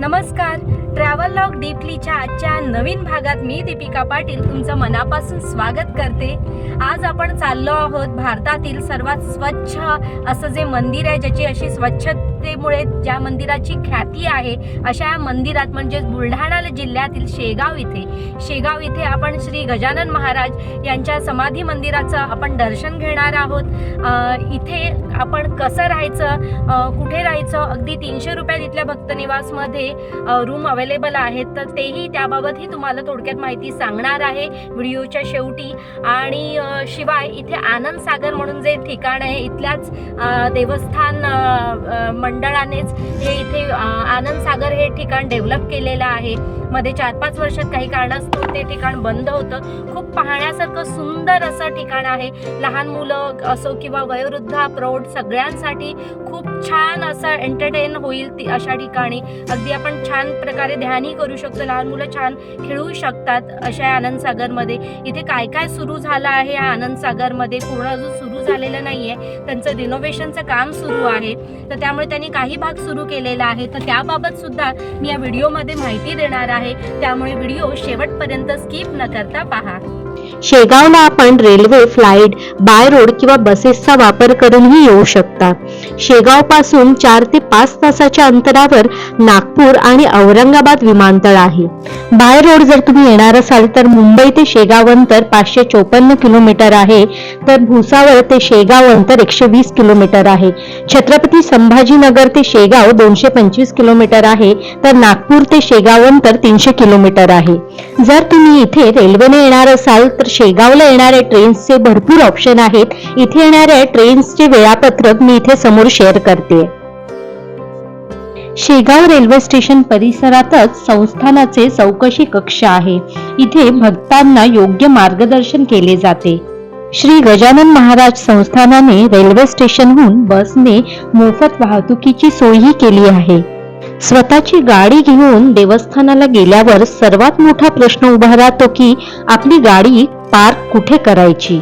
नमस्कार. Travel log डीपलीच्या आजच्या नवीन भागात मी दीपिका पाटील तुमचं मनापासून स्वागत करते. आज आपण चाललो आहोत भारतातील सर्वात स्वच्छ असं जे मंदिर आहे ज्याची अशी स्वच्छ स्वच्छतेमुळे ज्या मंदिराची ख्याती आहे अशा या मंदिरात म्हणजेच बुलढाणा जिल्ह्यातील शेगाव इथे. शेगाव इथे आपण श्री गजानन महाराज यांच्या समाधी मंदिराचं आपण दर्शन घेणार आहोत. इथे आपण कसं राहायचं कुठे राहायचं अगदी तीनशे रुपयात इथल्या भक्तनिवासमध्ये रूम अवेलेबल आहेत. तर तेही त्याबाबतही तुम्हाला थोडक्यात माहिती सांगणार आहे व्हिडिओच्या शेवटी. आणि शिवाय इथे आनंद सागर म्हणून जे ठिकाण आहे इथल्याच देवस्थान मंडळानेच हे इथे आनंद सागर हे ठिकाण डेव्हलप केलेलं आहे. मध्ये चार पाच वर्षात काही कारणास्तव ते ठिकाण बंद होतं. खूप पाहण्यासारखं सुंदर असं ठिकाण आहे. लहान मुलं असो किंवा वयोवृद्ध प्रौढ सगळ्यांसाठी खूप छान असं एंटरटेन होईल ती अशा ठिकाणी. अगदी आपण छान प्रकारे ध्यानही करू शकतो. लहान मुलं छान खेळू शकतात अशा आनंद सागरमध्ये. इथे काय काय सुरू झालं आहे या आनंद सागरमध्ये? पूर्ण अजून सुरू झालेलं नाही आहे त्यांचं रिनोव्हेशनचं काम सुरू आहे. तर त्यामुळे त्यांनी काही भाग सुरू केलेला आहे. तर त्याबाबत सुद्धा मी या व्हिडिओमध्ये माहिती देणार आहे. त्यामुळे व्हिडिओ शेवटपर्यंत स्किप न करता पहा. शेगावला आपण रेल्वे फ्लाईट बाय रोड किंवा बसेसचा वापर करूनही येऊ शकता. शेगावपासून चार ते पाच तासाच्या अंतरावर नागपूर आणि औरंगाबाद विमानतळ आहे. बाय रोड जर तुम्ही येणार असाल तर मुंबई ते शेगाव अंतर पाचशे चोपन्न किलोमीटर आहे तर भुसावळ ते शेगाव अंतर एकशे वीस किलोमीटर आहे. छत्रपती संभाजीनगर ते शेगाव दोनशे पंचवीस किलोमीटर आहे तर नागपूर ते शेगाव अंतर तीनशे किलोमीटर आहे. जर तुम्ही इथे रेल्वेने येणार असाल तर शेगावला येणाऱ्या ट्रेन्सचे भरपूर ऑप्शन आहेत. इथे येणाऱ्या ट्रेन्सचे वेळापत्रक मी इथे समोर शेअर करते. शेगाव रेल्वे स्टेशन परिसरातच संस्थानाचे चौकशी कक्ष आहे. इथे भक्तांना योग्य मार्गदर्शन केले जाते. श्री गजानन महाराज संस्थानाने रेल्वे स्टेशनहून बसने मोफत वाहतुकीची सोयही केली आहे. स्वतःची गाडी घेऊन देवस्थानाला गेल्यावर सर्वात मोठा प्रश्न उभा राहतो की आपली गाडी पार्क कुठे करायची?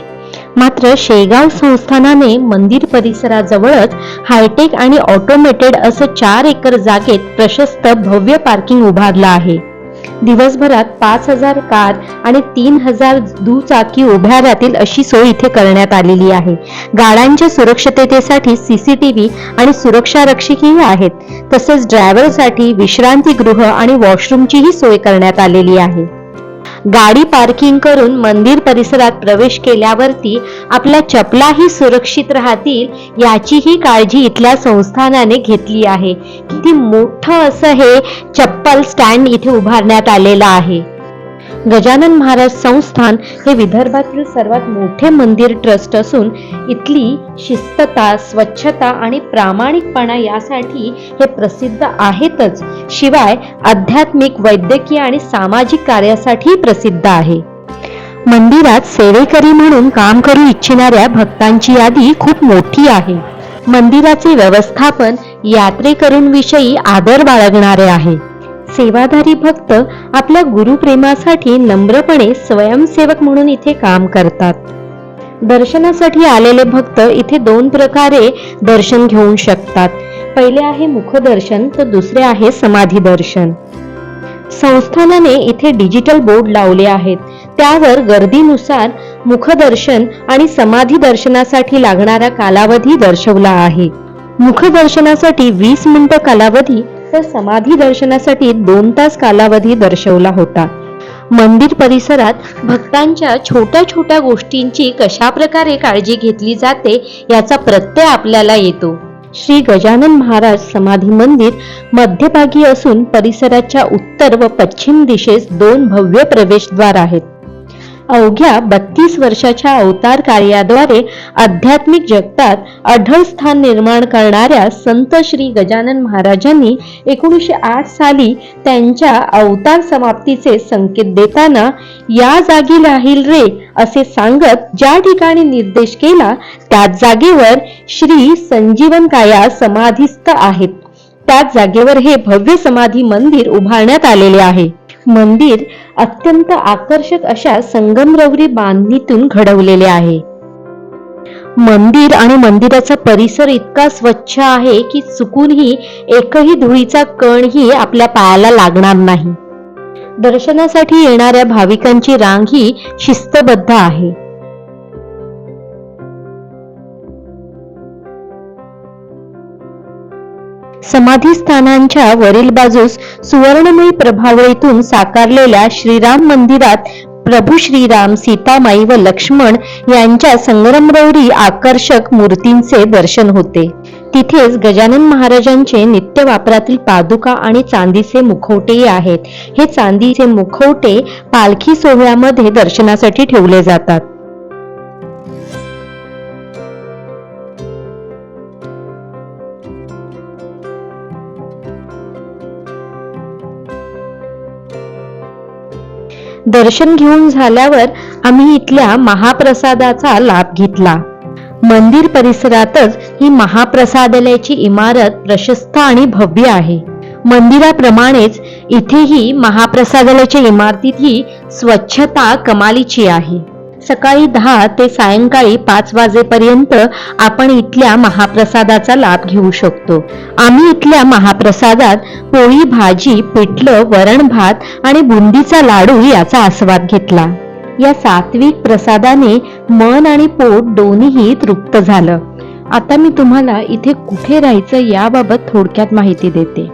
मात्र शेगाव संस्थानाने मंदिर परिसराजवळच हायटेक आणि ऑटोमेटेड असं चार एकर जागेत प्रशस्त भव्य पार्किंग उभारलं आहे. दिवसभरात पाच हजार कार आणि तीन हजार दुचाकी उभ्या राहतील अशी सोय इथे करण्यात आलेली आहे. गाड्यांच्या सुरक्षिततेसाठी सीसीटीव्ही आणि सुरक्षा रक्षकही आहेत. तसेच ड्रायव्हरसाठी विश्रांतीगृह आणि वॉशरूमचीही सोय करण्यात आलेली आहे. गाडी पार्किंग करून मंदिर परिसरात प्रवेश केल्यावरती आपल्या चपलाही सुरक्षित राहतील याचीही काळजी इथल्या संस्थानाने घेतली आहे. किती मोठं असं हे चप्पल स्टँड इथे उभारण्यात आलेलं आहे. गजानन महाराज संस्थान हे विदर्भातील सर्वात मोठे मंदिर ट्रस्ट असून इथली शिस्तता स्वच्छता आणि प्रामाणिकपणा यासाठी हे प्रसिद्ध आहेतच. शिवाय आध्यात्मिक वैद्यकीय आणि सामाजिक कार्यासाठी प्रसिद्ध आहे. मंदिरात सेवेकरी म्हणून काम करू इच्छिणाऱ्या भक्तांची यादी खूप मोठी आहे. मंदिराचे व्यवस्थापन यात्रेकरूंविषयी आदर बाळगणारे आहे. सेवाधारी भक्त आपल्या गुरुप्रेमासाठी नम्रपणे स्वयंसेवक म्हणून इथे काम करतात. दर्शनासाठी आलेले भक्त इथे दोन प्रकारे दर्शन घेऊ शकतात. पहिले आहे मुखदर्शन तर दुसरे आहे समाधी दर्शन संस्थानाने इथे डिजिटल बोर्ड लावले आहेत. त्यावर गर्दीनुसार मुखदर्शन आणि समाधी दर्शनासाठी लागणारा कालावधी दर्शवला आहे. मुखदर्शनासाठी वीस मिनिटं कालावधी तर समाधी दर्शनासाठी दोन तास कालावधी दर्शवला होता. मंदिर परिसरात भक्तांच्या छोट्या छोट्या गोष्टींची कशा प्रकारे काळजी घेतली जाते याचा प्रत्यय आपल्याला येतो. श्री गजानन महाराज समाधी मंदिर मध्यभागी असून परिसराच्या उत्तर व पश्चिम दिशेस दोन भव्य प्रवेशद्वार आहेत. अवघ्या बत्तीस वर्षाच्या अवतार कार्याद्वारे आध्यात्मिक जगतात अढळ स्थान निर्माण करणाऱ्या संत श्री गजानन महाराजांनी एकोणीसशे आठ साली त्यांच्या अवतार समाप्तीचे संकेत देताना या जागी राहील रे असे सांगत ज्या ठिकाणी निर्देश केला त्याच जागेवर श्री संजीवन काया समाधीस्थ आहेत. त्याच जागेवर हे भव्य समाधी मंदिर उभारण्यात आलेले आहे. मंदिर अत्यंत आकर्षक अशा संगमरवरी बांधणीतून घडवलेले आहे. मंदिर आणि मंदिराचा परिसर इतका स्वच्छ आहे की चुकूनही एकही धुळीचा कणही आपल्या पायाला लागणार नाही. दर्शनासाठी येणाऱ्या भाविकांची रांग ही शिस्तबद्ध आहे. समाधीस्थानांच्या वरील बाजूस सुवर्णमयी प्रभावळीतून साकारलेल्या श्रीराम मंदिरात प्रभू श्रीराम सीतामाई व लक्ष्मण यांच्या संग्रमरवरी आकर्षक मूर्तींचे दर्शन होते. तिथेच गजानन महाराजांचे नित्य वापरातील पादुका आणि चांदीचे मुखवटेही आहेत. हे चांदीचे मुखवटे पालखी सोहळ्यामध्ये दर्शनासाठी ठेवले जातात. दर्शन घेऊन झाल्यावर आम्ही इथल्या महाप्रसादाचा लाभ घेतला. मंदिर परिसरातच ही महाप्रसादालयाची इमारत प्रशस्त आणि भव्य आहे. मंदिराप्रमाणेच इथेही महाप्रसादालयाच्या इमारतीतही स्वच्छता कमालीची आहे. सकाळी दहा ते सायंकाळी पाच वाजेपर्यंत आपण इथल्या महाप्रसादाचा लाभ घेऊ शकतो. आम्ही इथल्या महाप्रसादात पोळी भाजी पिठलं वरण भात आणि बुंदीचा लाडू याचा आस्वाद घेतला. या सात्विक प्रसादाने मन आणि पोट दोन्हीही तृप्त झालं. आता मी तुम्हाला इथे कुठे राहायचं याबाबत थोडक्यात माहिती देते.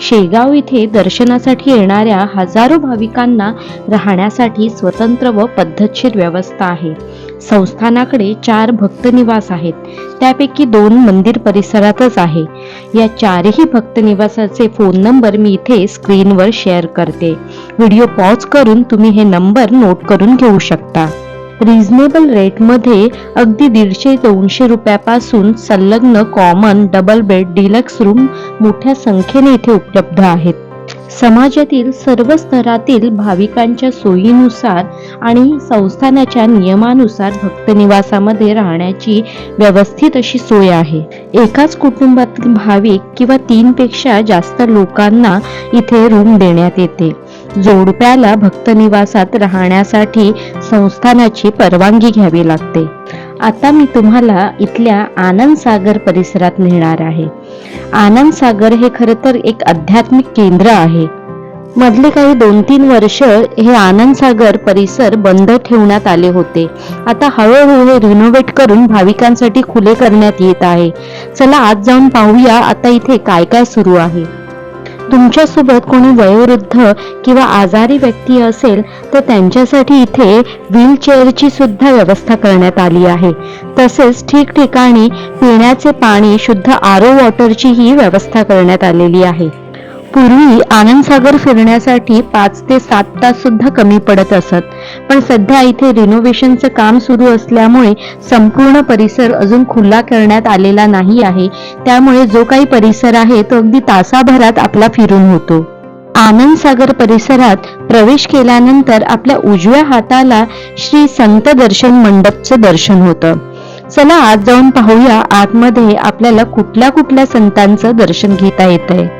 शेगाव इथे दर्शनासाठी येणाऱ्या हजारो भाविकांना राहण्यासाठी स्वतंत्र व पद्धतशीर व्यवस्था आहे. संस्थानाकडे चार भक्तनिवास आहेत. त्यापैकी दोन मंदिर परिसरातच आहे. या चारही भक्तनिवासाचे फोन नंबर मी इथे स्क्रीनवर शेअर करते. व्हिडिओ पॉज करून तुम्ही हे नंबर नोट करून घेऊ शकता. रिझनेबल रेटमध्ये अगदी दीडशे दोनशे रुपयापासून संलग्न common double bed deluxe room मोठ्या संख्येने इथे उपलब्ध आहेत. समाजातील सर्व स्तरातील भाविकांच्या सोयीनुसार आणि संस्थानाच्या नियमानुसार भक्तनिवासामध्ये राहण्याची व्यवस्थित अशी सोय आहे. एकाच कुटुंबातील भाविक किंवा तीनपेक्षा जास्त लोकांना इथे रूम देण्यात येते. जोडप्याला भक्तनिवासात राहण्यासाठी संस्थानाची परवानगी घ्यावी लागते. आता मी तुम्हाला इथल्या आनंद सागर परिसरात नेणार आहे. आनंद सागर हे खरं तर एक आध्यात्मिक केंद्र आहे. मधले काही दोन तीन वर्ष हे आनंद सागर परिसर बंद ठेवण्यात आले होते. आता हळूहळू हे रिनोव्हेट करून भाविकांसाठी खुले करण्यात येत आहे. चला आज जाऊन पाहूया आता इथे काय काय सुरू आहे. तुमच्यासोबत कोणी वयोवृद्ध किंवा आजारी व्यक्ती असेल तर त्यांच्यासाठी इथे व्हीलचेअरची सुद्धा व्यवस्था करण्यात आली आहे. तसेच ठिकठिकाणी पिण्याचे पाणी शुद्ध आरो वॉटरची ही व्यवस्था करण्यात आलेली आहे. पूर्वी आनंदसागर फिरण्यासाठी पाच ते सात तास सुद्धा कमी पडत असत. पण सध्या इथे रिनोव्हेशनचं काम सुरू असल्यामुळे संपूर्ण परिसर अजून खुला करण्यात आलेला नाही आहे. त्यामुळे जो काही परिसर आहे तो अगदी तासाभरात आपला फिरून होतो. आनंद सागर परिसरात प्रवेश केल्यानंतर आपल्या उजव्या हाताला श्री संत दर्शन मंडपचं दर्शन होतं. चला आज जाऊन पाहूया आतमध्ये आपल्याला कुठल्या कुठल्या संतांचं दर्शन घेता येत आहे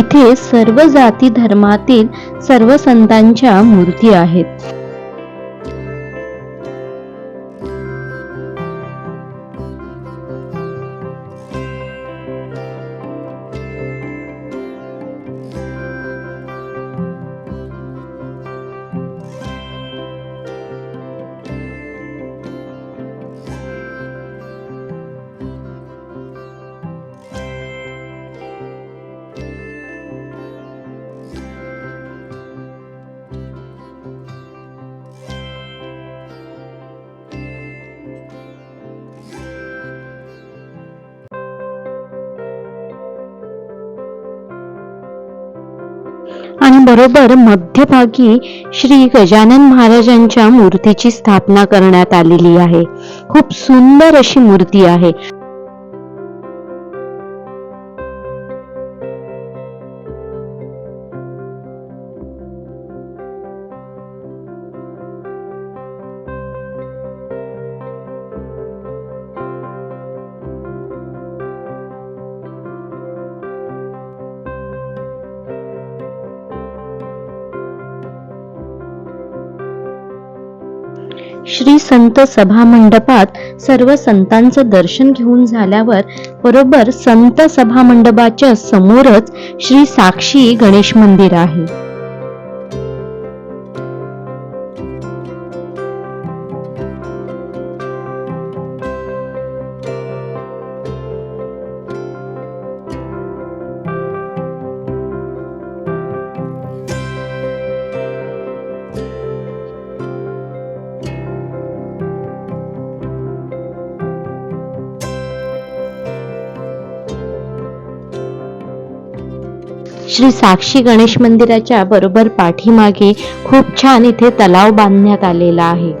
इथे सर्व जाती धर्मातील सर्व संतांच्या मूर्ती आहेत. आणि बरोबर मध्यभागी श्री गजानन महाराजांच्या मूर्तीची स्थापना करण्यात आलेली आहे. खूप सुंदर अशी मूर्ती आहे. संत सभा मंडपात सर्व संतांचं दर्शन घेऊन झाल्यावर बरोबर संत सभा मंडपाच्या समोरच श्री साक्षी गणेश मंदिर आहे. श्री साक्षी गणेश मंदिराच्या बरोबर पाठीमागे खूप छान इथे तलाव बांधण्यात आलेला आहे.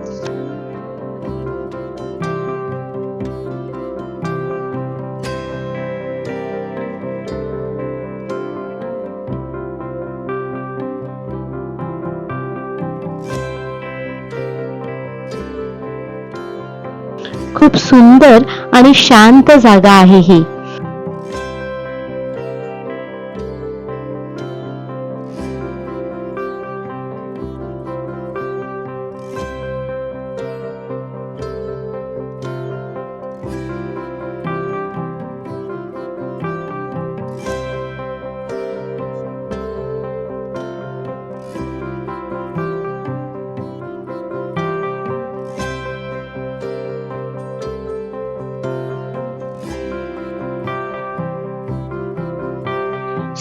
खूप सुंदर आणि शांत जागा आहे ही.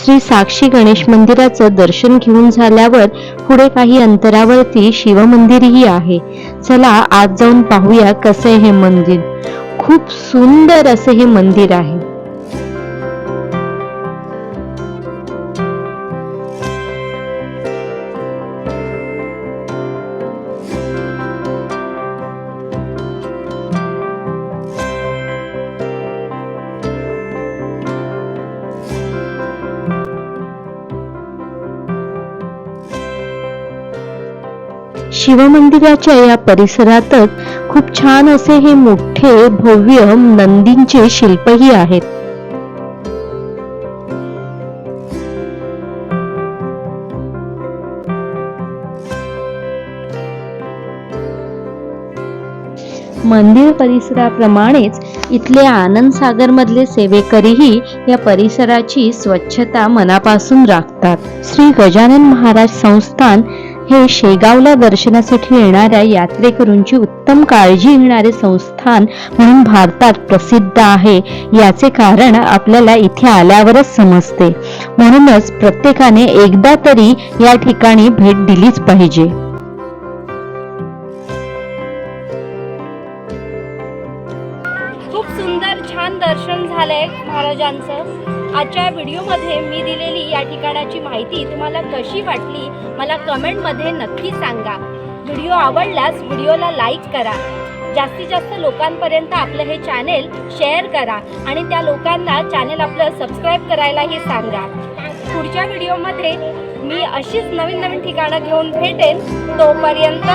श्री साक्षी गणेश मंदिराचं दर्शन घेऊन झाल्यावर पुढे काही अंतरावरती शिवमंदिरही आहे. चला आज जाऊन पाहूया कसं हे मंदिर. खूप सुंदर असं हे मंदिर आहे. शिवमंदिराच्या या परिसरातच खूप छान असे हे मोठे भव्य नंदींचे शिल्पही आहेत. मंदिर परिसराप्रमाणेच इथले आनंद सागर मधले सेवेकरीही या परिसराची स्वच्छता मनापासून राखतात. श्री गजानन महाराज संस्थान हे शेगावला दर्शनासाठी येणाऱ्या यात्रेकरूंची उत्तम काळजी घेणारे संस्थान म्हणून भारतात प्रसिद्ध आहे. याचे कारण आपल्याला इथे आल्यावरच समजते. म्हणूनच प्रत्येकाने एकदा तरी या ठिकाणी भेट दिलीच पाहिजे. खूप सुंदर छान दर्शन झालंय महाराजांचं. आजच्या व्हिडिओमध्ये मी दिलेली या ठिकाणाची माहिती तुम्हाला कशी वाटली मला कमेंटमध्ये नक्की सांगा. व्हिडिओ आवडल्यास व्हिडिओला लाईक करा. जास्तीत जास्त लोकांपर्यंत आपलं हे चॅनेल शेअर करा आणि त्या लोकांना चॅनेल आपलं सबस्क्राईब करायलाही सांगा. पुढच्या व्हिडिओमध्ये मी अशीच नवीन नवीन ठिकाणं घेऊन भेटेन. तोपर्यंत